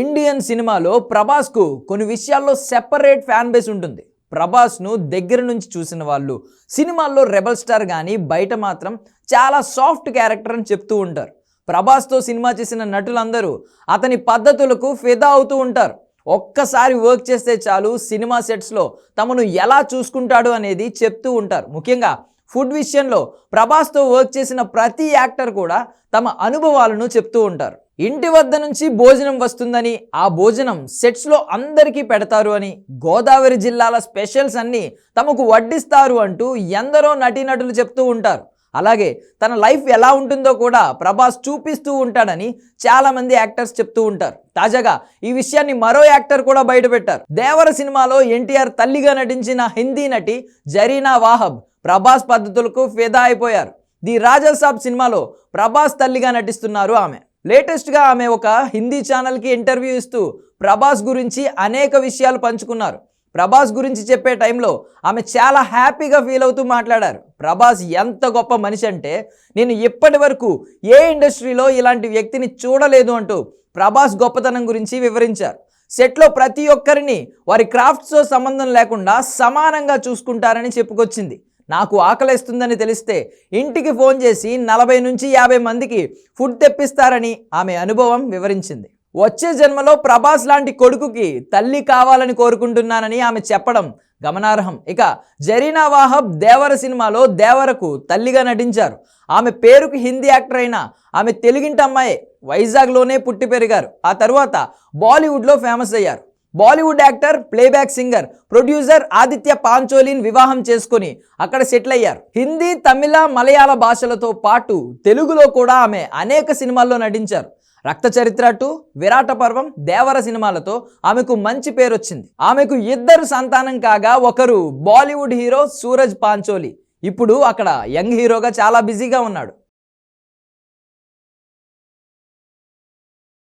Indian సినిమాలో ప్రభాస్కు కొన్ని విషయాల్లో సెపరేట్ ఫ్యాన్ బేస్ ఉంటుంది. ప్రభాస్ను దగ్గర నుంచి చూసిన వాళ్ళు సినిమాల్లో రెబల్ స్టార్ కానీ బయట మాత్రం చాలా సాఫ్ట్ క్యారెక్టర్ అని చెప్తూ ఉంటారు. ప్రభాస్తో సినిమా చేసిన నటులందరూ అతని పద్ధతులకు ఫిదా అవుతూ ఉంటారు. ఒక్కసారి వర్క్ చేస్తే చాలు సినిమా సెట్స్లో తమను ఎలా చూసుకుంటాడు అనేది చెప్తూ ఉంటారు. ముఖ్యంగా ఫుడ్ విషయంలో ప్రభాస్తో వర్క్ చేసిన ప్రతి యాక్టర్ కూడా తమ అనుభవాలను చెప్తూ ఉంటారు. ఇంటి వద్ద నుంచి భోజనం వస్తుందని ఆ భోజనం సెట్స్లో అందరికీ పెడతారు అని గోదావరి జిల్లాల స్పెషల్స్ అన్నీ తమకు వడ్డిస్తారు అంటూ ఎందరో నటీనటులు చెప్తూ ఉంటారు. అలాగే తన లైఫ్ ఎలా ఉంటుందో కూడా ప్రభాస్ చూపిస్తూ ఉంటాడని చాలామంది యాక్టర్స్ చెప్తూ ఉంటారు. తాజాగా ఈ విషయాన్ని మరో యాక్టర్ కూడా బయటపెట్టారు. దేవర సినిమాలో ఎన్టీఆర్ తల్లిగా నటించిన హిందీ నటి జరీనా వాహబ్ ప్రభాస్ పద్ధతులకు ఫిదా అయిపోయారు. ది రాజాసాబ్ సినిమాలో ప్రభాస్ తల్లిగా నటిస్తున్నారు ఆమె. లేటెస్ట్గా ఆమె ఒక హిందీ ఛానల్కి ఇంటర్వ్యూ ఇస్తూ ప్రభాస్ గురించి అనేక విషయాలు పంచుకున్నారు. ప్రభాస్ గురించి చెప్పే టైంలో ఆమె చాలా హ్యాపీగా ఫీల్ అవుతూ మాట్లాడారు. ప్రభాస్ ఎంత గొప్ప మనిషి అంటే నేను ఇప్పటి వరకు ఏ ఇండస్ట్రీలో ఇలాంటి వ్యక్తిని చూడలేదు అంటూ ప్రభాస్ గొప్పతనం గురించి వివరించారు. సెట్లో ప్రతి ఒక్కరిని వారి క్రాఫ్ట్స్తో సంబంధం లేకుండా సమానంగా చూసుకుంటారని చెప్పుకొచ్చింది. నాకు ఆకలేస్తుందని తెలిస్తే ఇంటికి ఫోన్ చేసి నలభై నుంచి యాభై మందికి ఫుడ్ తెప్పిస్తారని ఆమె అనుభవం వివరించింది. వచ్చే జన్మలో ప్రభాస్ లాంటి కొడుకుకి తల్లి కావాలని కోరుకుంటున్నానని ఆమె చెప్పడం గమనార్హం. ఇక జరీనా వాహబ్ దేవర సినిమాలో దేవరకు తల్లిగా నటించారు. ఆమె పేరుకు హిందీ యాక్టర్ అయిన ఆమె తెలుగింటి అమ్మాయే వైజాగ్లోనే పుట్టి పెరిగారు. ఆ తర్వాత బాలీవుడ్లో ఫేమస్ అయ్యారు. Bollywood actor playback singer producer Aditya పాంచోలిన్ వివాహం చేసుకొని అక్కడ సెటిల్ అయ్యారు. హిందీ తమిళ మలయాళ భాషలతో పాటు తెలుగులో కూడా ఆమె అనేక సినిమాల్లో నటించారు. రక్త చరిత్ర టు విరాట పర్వం దేవర సినిమాలతో ఆమెకు మంచి పేరు వచ్చింది ఆమెకు ఇద్దరు సంతానం కాగా ఒకరు బాలీవుడ్ హీరో సూరజ్ పాంచోలి. ఇప్పుడు అక్కడ యంగ్ హీరోగా చాలా బిజీగా ఉన్నాడు.